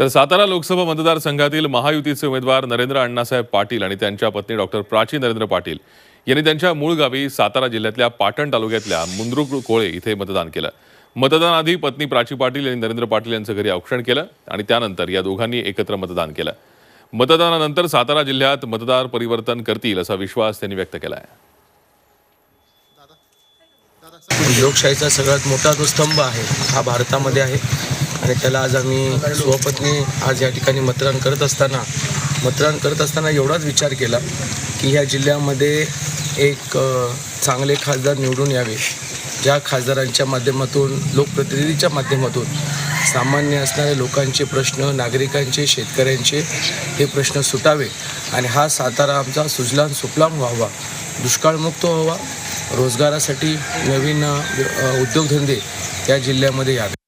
तर सातारा लोकसभा मतदारसंघातील महायुतीचे उमेदवार नरेंद्र अण्णासाहेब पाटील आणि त्यांच्या पत्नी डॉक्टर प्राची नरेंद्र पाटील यांनी त्यांच्या मूळ गावी सातारा जिल्ह्यातल्या पाटण तालुक्यातल्या मुंद्रुक कोळे इथे मतदान केलं. मतदानाआधी पत्नी प्राची पाटील यांनी नरेंद्र पाटील यांचं घरी औक्षण केलं आणि त्यानंतर या दोघांनी एकत्र मतदान केलं. मतदानानंतर सातारा जिल्ह्यात मतदार परिवर्तन करतील असा विश्वास त्यांनी व्यक्त केला आहे लोकशाहीचा सगळ्यात मोठा जो स्तंभ आहे हा भारतामध्ये आहे. आणि त्याला आज आम्ही स्वपत्नी आज या ठिकाणी मतदान करत असताना मतदान करत असताना एवढाच विचार केला की ह्या जिल्ह्यामध्ये एक चांगले खासदार निवडून यावे. ज्या खासदारांच्या माध्यमातून लोकप्रतिनिधीच्या माध्यमातून सामान्य असणाऱ्या लोकांचे प्रश्न नागरिकांचे शेतकऱ्यांचे हे प्रश्न सुटावे आणि हा सातारा आमचा सुजलाम सुफलाम व्हावा दुष्काळमुक्त व्हावा रोजगारासाठी नवीन उद्योगधंदे या जिल्ह्यामध्ये यावे.